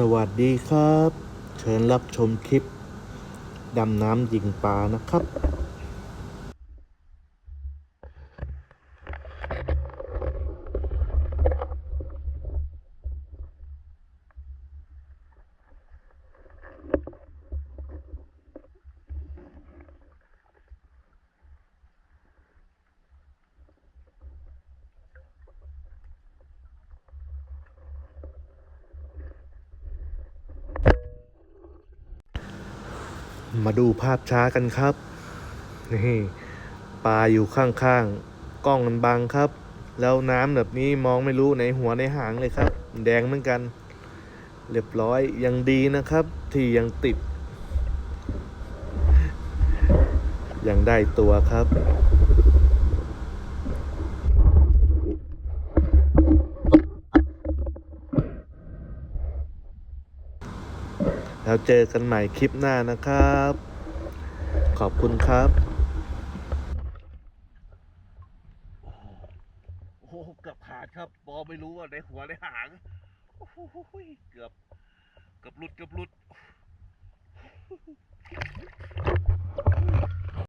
สวัสดีครับ เชิญรับชมคลิป ดำน้ำยิงปลานะครับ มาดูภาพช้ากันครับนี่ปลาอยู่ข้างๆกล้องมันบังครับ แล้วน้ำแบบนี้มองไม่รู้ในหัวในหางเลยครับ แดงเหมือนกัน เรียบร้อยยังดีนะครับ ที่ยังติด ยังได้ตัวครับ แล้วเจอกันใหม่คลิปหน้านะครับ ขอบคุณครับ โอ้เกือบขาดครับปอไม่รู้ว่าในหัวในหางเกือบ เกือบหลุดเกือบหลุด